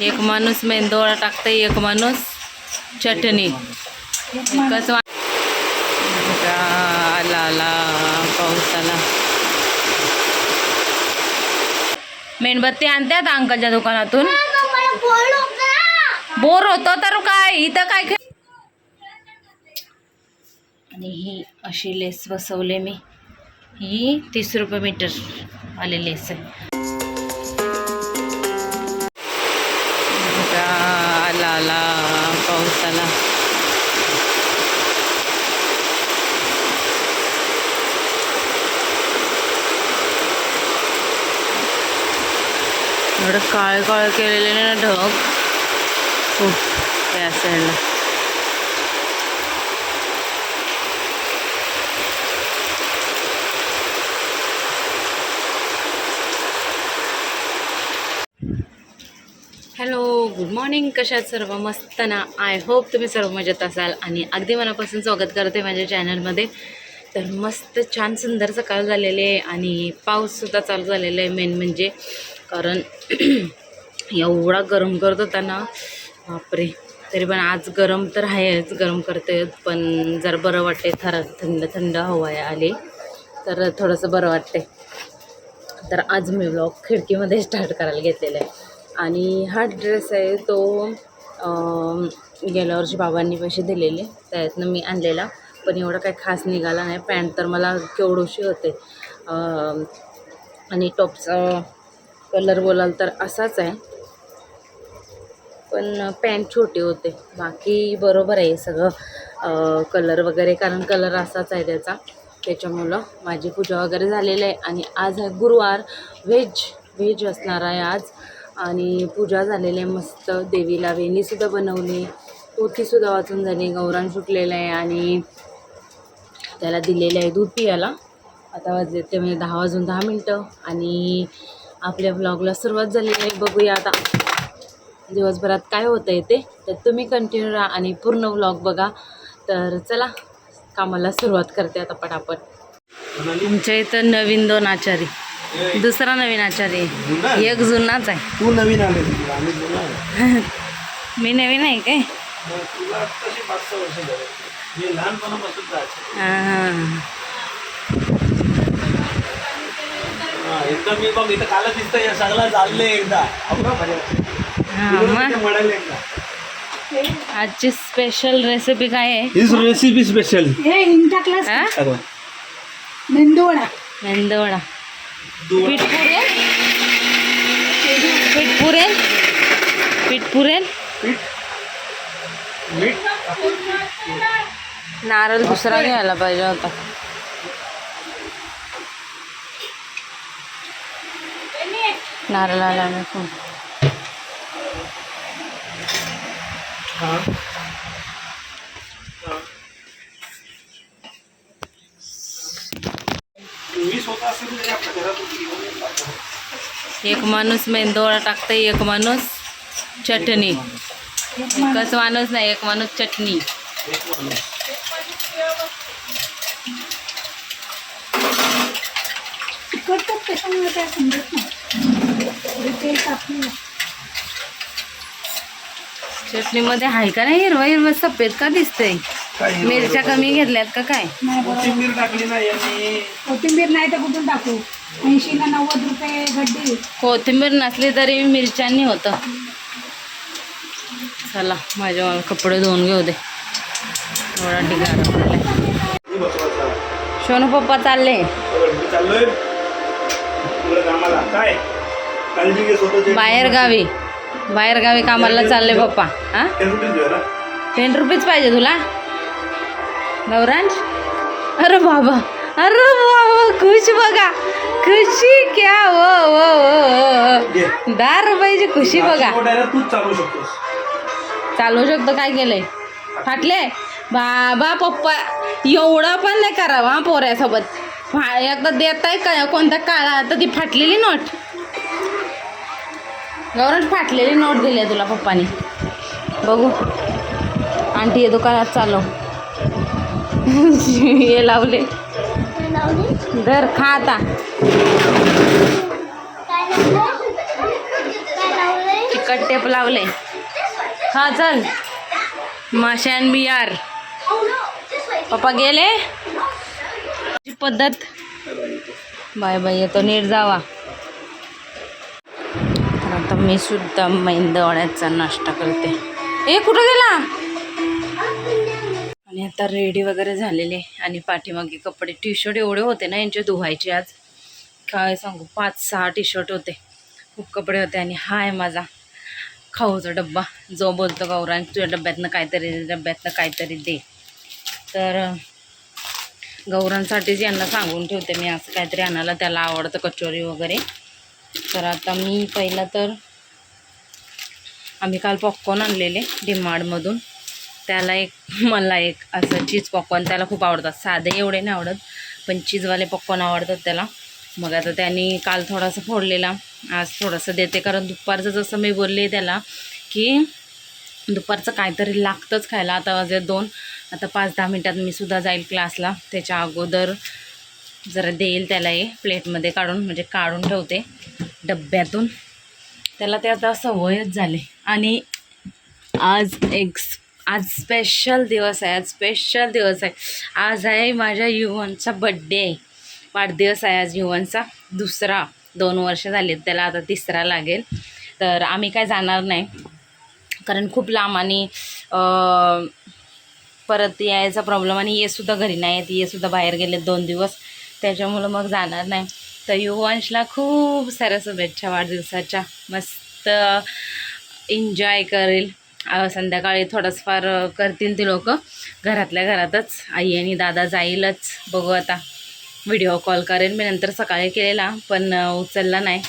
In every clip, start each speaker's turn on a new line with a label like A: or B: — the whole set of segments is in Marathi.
A: एक माणूस मेंदोळा टाकते एक माणूस चटणी. एकच आला आला पाऊस आला. मेणबत्ती आणतात अंकलच्या दुकानातून. बोर होतो तर काय? इथं काय आणि ही अशी लेस बसवले मी. ही तीस रुपये मीटर वाली लेस आहे. एवढं काळ काळ केलेले ना ढग. खूप त्या साईडला हॅलो गुड मॉर्निंग कशा सर्व? मस्त ना? आय होप तुम्ही सर्व मजेत असाल. आणि अगदी मनापासून स्वागत करते माझ्या चॅनलमध्ये तर मस्त छान सुंदर सकाळ झालेली आहे. आणि पाऊससुद्धा चालू झालेला आहे. मेन म्हणजे कारण एवढा गरम करत होता ना बापरे. तरी पण आज गरम तर आहेच गरम करते. पण जर बरं वाटते थर थंड थंड हवा आली तर थोडंसं बरं वाटते. तर आज मी ब्लॉग खिडकीमध्ये स्टार्ट करायला घेतलेला आहे. आणि हा ड्रेस आहे तो गेल्या वर्षी बाबांनी पैसे दिलेले. त्यातनं मी आणलेला. पण एवढा काही खास निघाला नाही. पॅन्ट तर मला केवढोशी होते आणि टॉपचा कलर बोलाल तर असाच आहे. पण पॅन्ट छोटे होते. बाकी बरोबर आहे सगळं. कलर वगैरे कारण कलर असाच आहे त्याचा. त्याच्यामुळं माझी पूजा वगैरे झालेली आहे. आणि आज आहे गुरुवार. व्हेज व्हेज असणार आहे आज. आणि पूजा झालेली आहे मस्त. देवीला वेणीसुद्धा बनवली. पोथीसुद्धा वाचून झाली. गौराण सुटलेलं आहे आणि त्याला दिलेलं आहे दूध पियाला. आता वाजले ते म्हणजे दहा वाजून दहा मिनटं. आणि आपल्या ब्लॉगला सुरुवात झालेली आहे. बघूया आता दिवसभरात काय होतं आहे ते. तर तुम्ही कंटिन्यू राहा आणि पूर्ण व्लॉग बघा. तर चला कामाला सुरुवात करते आता पटापट. आमच्या इथं नवीन दोन आचारी. दुसरा नवीन आचारी? आहे. एक जुनाच आहे.
B: तू नवीन आले आम्ही जुना आहे.
A: मी नवीन आहे काय?
B: मग तुला पाच सहा वर्ष झाले. मी लहानपणापासून जायचं
A: हां.
B: हा, एकदा मी बघ इथं काल दिसतं या सगळा चाललंय एकदा. म्हणाले एकदा.
A: आजची स्पेशल रेसिपी काय आहे?
B: हिज रेसिपी स्पेशल
C: हे हिंग टाकलास
A: हा?
C: मेंदूवडा
A: मेंदवडा पीठ पुरेल? पीठ पुरेल? पीठ पुरेल?
B: मीठ.
A: नारळ दुसरा घ्यायला पाहिजे होता. नारळाला नको
B: हा मी स्वतः असेल तरी आपल्या घरातून घेऊन येईल आपल्याला.
A: एक माणूस मेंदोळा टाकते एक माणूस चटणी एकच माणूस नाही एक माणूस चटणी
B: एक माणूस.
C: करतात त्याच्यामुळे काय समजत नाही थोडी तेल टाकली
A: चटणीमध्ये आहे का नाही? हिरवा हिरवा सफेद का दिसतंय? मिरच्या कमी घेतल्यात का काय?
C: नाही
B: कोथिंबीर टाकली ना यांनी.
C: कोथिंबीर नाही तर कुठून टाकू? ऐंशी ना नव्वद रुपये गड्डी.
A: कोथिंबीर नसली तरी मिरच्यांनी होतं. चला माझ्या मला कपडे धुवून घेऊ दे. एवढा ढिगारा पडलाय.
B: मी बसवायचा
A: सोनू पप्पा चालले.
B: बरं, मी चाललोय. तुला कामाला. काय? काळजी घे स्वतःची
A: बाहेर गावी बाहेर गावी कामाला चालले पप्पा. हा?
B: टेन रुपीज
A: पाहिजे तुला? गौरांश अरे बाबा. अरे बाबा खुश बघा. खुशी क्या? वो वो वो. दहा रुपयाची खुशी बघा.
B: मोठा आहे ना, तूच चालू शकतोस.
A: चालू शकतो काय केलंय? फाटले? बाबा पप्पा एवढा पण नाही करावा हा पोऱ्यासोबत. एकदा देताय का? कोणत्या काळा तर ती फाटलेली नोट. गौरव फाटलेली नोट दिली आहे तुला पप्पानी. बघू. आंटी हे दुकानात चालव. हे लावले. धर खा आता. रोप लावले. हा चल. माशान बियार. पप्पा गेले? पद्धत. बाय बाय येतो नीट जावा. मी सुद्धा मैंदवड्याचा नाश्ता करते. ए कुठं गेला? आणि आता रेडी वगैरे झालेले. आणि पाठीमागे कपडे टी शर्ट एवढे होते ना यांचे धुवायचे आज. काय सांगू पाच सहा टी शर्ट होते. खूप कपडे होते आणि हा आहे माझा खाऊचा डब्बा. जो बोलतो गौरांग तुझ्या डब्यातनं काहीतरी डब्यातनं काहीतरी दे. तर गौरांसाठीच यांना सांगून ठेवते मी असं काहीतरी आणायला त्याला आवडतं कचोरी वगैरे. तर आता मी पहिलं तर आम्ही काल पॉपकॉर्न आणलेले डिमार्टमधून त्याला एक मला एक असं चीज पॉपकॉर्न त्याला खूप आवडतात. साधे एवढे नाही आवडत पण चीजवाले पॉपकॉर्न आवडतात त्याला. मग आता त्यांनी काल थोडासा फोडलेला. आज थोडंसं देते कारण दुपारचं जसं मी बोलले त्याला की दुपारचं काहीतरी लागतंच खायला. आता वाजले दोन आता पाच दहा मिनटात मी सुद्धा जाईल क्लासला. त्याच्या अगोदर जरा देईल त्याला हे प्लेटमध्ये काढून म्हणजे काढून ठेवते डब्यातून. त्याला ते आता सवयच झाली. आणि आज एक्स आज स्पेशल दिवस आहे आज स्पेशल दिवस आहे. आज आहे माझ्या युवनचा बड्डे आहे. वाढदिवस आहे आज युवनचा. दुसरा दोन वर्ष झालीत त्याला आता तिसरा लागेल. तर आम्ही काय जाणार नाही. कारण खूप लांब आणि परत यायचा प्रॉब्लेम आणि येसुद्धा घरी नाही आहेत येसुद्धा बाहेर गेले दोन दिवस. त्याच्यामुळं मग जाणार नाही. तर युवंशला खूप साऱ्या शुभेच्छा वाढदिवसाच्या. मस्त एन्जॉय करेल. संध्याकाळी थोडंसं फार करतील ती लोक. घरातल्या घरातच. आई आणि दादा जाईलच. बघू आता. व्हिडिओ कॉल करेन. मी नंतर सकाळी केलेला पण उचलला नाही.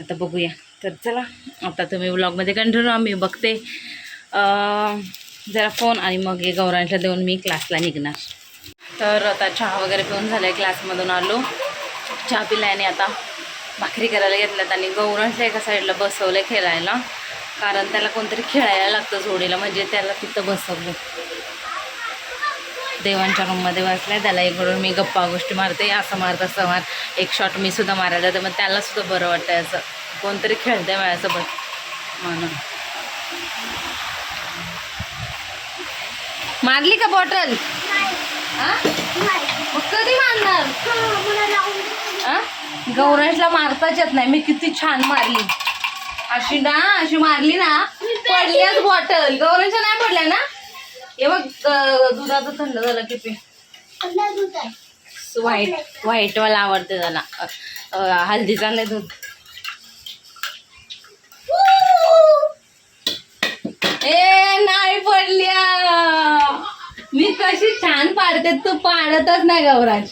A: आता बघूया. तर चला आता तुम्ही व्लॉगमध्ये कंटिन्यू मी बघते. जरा फोन आणि मग हे गौरांच्या देऊन मी क्लासला निघणार. तर आता चहा वगैरे पिऊन झालं क्लासमधून आलो. चहा पिला आणि आता भाकरी करायला घेतल्यात आणि गौरांच्या एका साईडला बसवलं खेळायला. कारण त्याला कोणतरी खेळायला लागतं जोडीला म्हणजे त्याला तिथं बसवलं. देवांच्या रूममध्ये बसलाय त्याला इकडून मी गप्पा गोष्टी मारते असं मारत असं मार. एक शॉट मी सुद्धा मारायला तर मग त्याला सुद्धा बरं वाटतंय असं. कोणतरी खेळतंय माझ्यासोबत. म्हणून मारली का बॉटल? मग कधी मारणार? आ? गौरांशला मारताच येत नाही मी किती छान मारली. अशी ना अशी मारली ना पडलीच बॉटल गौरांच्या नाही पडल्या ना? हे बघ दुधाचं थंड झालं किती. व्हाईट व्हाईट वाला आवडते त्याला हल्दीचा नाही दूध. ए नाही पडल्या. मी कशी छान पाडते तू पाडतच नाही गौराज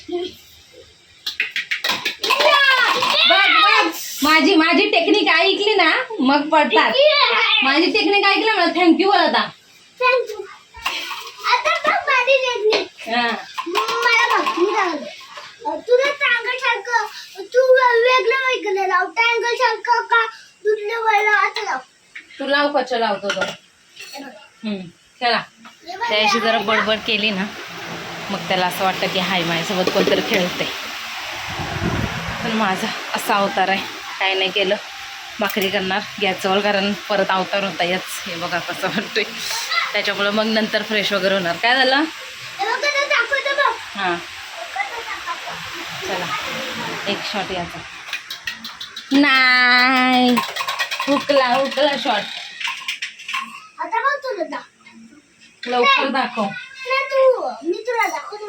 A: बघ बघ माझी माझी टेक्निक ऐकली ना मग पडतात. माझी टेक्निक ऐकली मला थँक्यू बोल आता. हा.
C: तुला ट्रँगल सारखं तू वेगळं वेगळं लाव. सारखं का दुधले वळलं असं लाव.
A: तू लाव लावतो तो. चला. त्याशी जरा बडबड केली ना मग त्याला असं वाटतं की हाय माझ्यासोबत कोणतरी खेळते पण माझा असा अवतार आहे. काय नाही केलं. भाकरी करणार. गॅसजवळ कारण परत अवतार होता याच. हे बघा कसं वाटतंय त्याच्यामुळं मग नंतर फ्रेश वगैरे होणार. काय झालं?
C: हे
A: हां. चला. एक शॉट याचा. नाही. हुकला हुकला शॉट लवकर दाखव.
C: मी तुला दाखवतो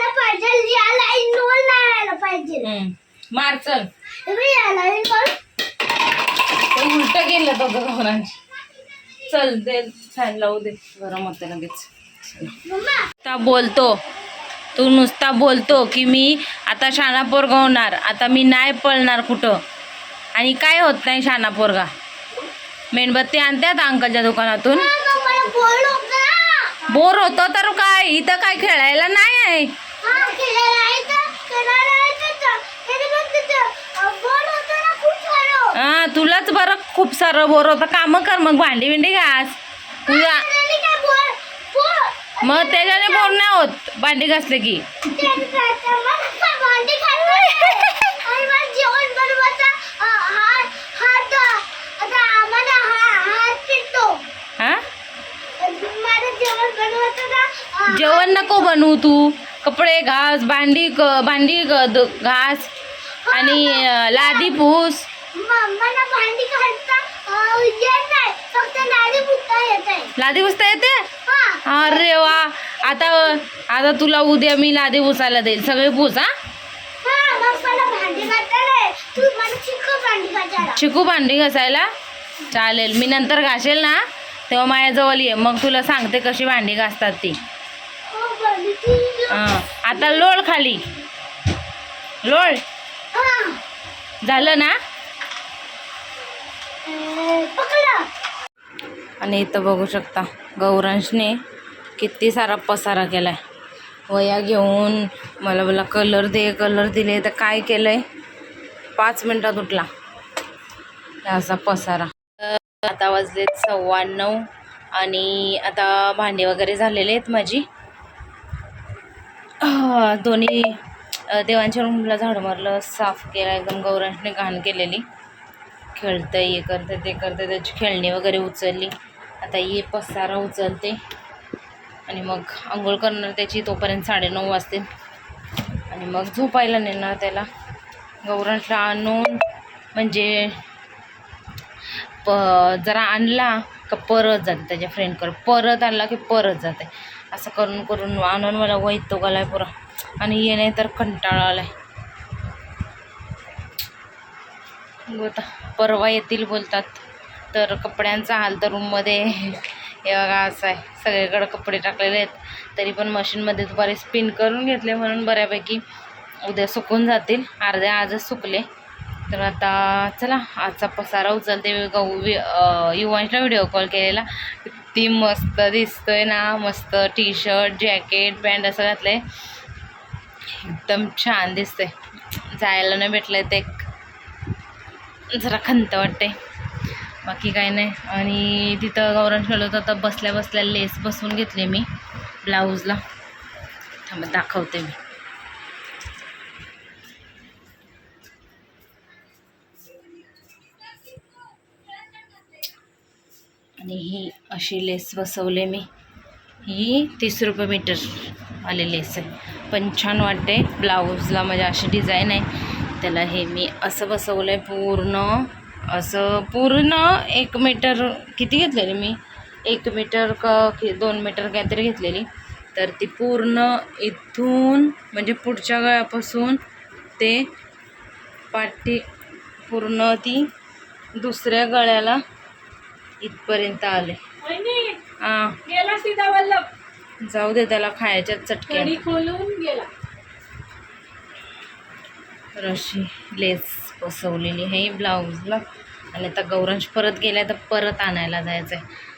C: आला पाहिजे या लाईनवर नाही आला पाहिजे.
A: हम्म. मार चल.
C: बघ
A: उलट गेलं दोघं घरांची चल दे फॅन लावू दे. गरम होते लगेच.
C: मम्मा.
A: नुसता बोलतो. तू नुसता बोलतो की मी आता शाणा पोरगा होणार. आता मी नाही पळणार कुठं. आणि काय होत नाही शाणा पोरगा? मेणबत्ती आणतात अंकलच्या दुकानातून?
C: मला बोल
A: बोर होतो तर काय? इथं काय खेळायला नाही आहे. तुलाच बरं खूप सारं बोर होत. काम कर मग भांडी भिंडी घास. तुझा मग त्याच्याने बोर नाही होत. भांडी घासले की. जेवण नको बनवू तू. कपडे घास भांडी क- भांडी घास आणि लादी पूस.
C: लादी पुसता येत हा.
A: अरे वा. आता आता तुला उद्या मी लादी पुसायला देईल. सगळे पूस हा?
C: मला भांडी
A: घासायला. चालेल. मी नंतर घासेल ना? तेव्हा माझ्याजवळ ये. मग तुला सांगते कशी भांडी घासतात ती.
C: हं.
A: आता लोळ खाली. लोळ. झालं ना? आणि इथं बघू शकता गौरांशने किती सारा पसारा केलाय. वया घेऊन मला बोला कलर दे कलर दिले तर काय केलंय? पाच मिनटात उठला. असा पसारा. आता वाजलेत सव्वा नऊ आणि आता भांडे वगैरे झालेले आहेत माझी. दोन्ही देवांच्या रूमला झाड मारलं साफ केलं एकदम गौरांशने घाण केलेली. खेळतं हे करते ते करते त्याची खेळणी वगैरे उचलली. आता ये पसारा उचलते. आणि मग आंघोळ करणार त्याची तोपर्यंत साडेनऊ वाजतील आणि मग झोपायला नेणार त्याला. गौरांशला आणून म्हणजे प जरा आणला का परत जाते त्याच्या फ्रेंडकडे परत आणला की परत जाते. असं करून करून आणून मला वैतो गेलाय पुरा. आणि येणे तर कंटाळा आलाय. बोलता परवा येतील बोलतात. तर कपड्यांचा हाल तर रूममध्ये हे बघा असं आहे. सगळीकडे कपडे टाकलेले आहेत. तरी पण मशीनमध्ये दुपारी स्पिन करून घेतले म्हणून बऱ्यापैकी उद्या सुकून जातील. अर्धे आजच सुकले. तर आता चला आजचा पसारा उचलते गहू वि युवांशला व्हिडिओ कॉल केलेला. ती मस्त दिसतोय ना मस्त टी शर्ट जॅकेट पॅन्ट असं घातलं एकदम छान दिसतंय. जायला नाही भेटलं ते. जरा खंत वाटते बाकी काही नाही. आणि तिथं गौरव खेळत तर बसल्या बसल्या लेस बसवून घेतले मी ब्लाऊजला. थांब दाखवते मी. आणि ही अशी लेस बसवले मी. ही तीस रुपये मीटर आले लेस आहे. पण छान वाटते. ब्लाऊजला म्हणजे अशी डिझाईन आहे. त्याला हे मी असं बसवलं आहे पूर्ण असं पूर्ण एक मीटर किती घेतलेली मी? एक मीटर का दोन मीटर काहीतरी घेतलेली. तर ती पूर्ण इथून म्हणजे पुढच्या गळ्यापासून ते पाठी पूर्ण ती दुसऱ्या गळ्याला इथपर्यंत आले. हां
D: गेला सीता वल्लभ.
A: जाऊ दे त्याला खायच्या चटक्या
D: गेला.
A: तर अशी लेस बसवलेली आहे ब्लाऊजला. आणि आता गौरांश परत गेलाय तर परत आणायला जायचं आहे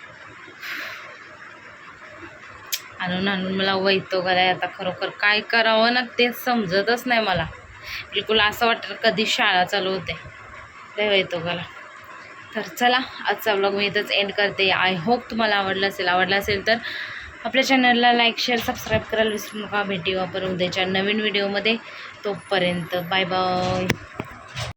A: आणून आणून मला वैतो गेलाय आता खरोखर काय करावं ना ते समजतच नाही मला. बिलकुल असं वाटतं कधी शाळा चालू होते. लय वैतो गेला तर चला आजचा ब्लॉग मी इथंच एंड करते. आय होप तुम्हाला आवडला असेल आवडला असेल तर आपल्या चॅनलला लाईक शेअर सबस्क्राईब करायला विसरू नका. भेटी वापर उद्याच्या नवीन व्हिडिओमध्ये तोपर्यंत बाय बाय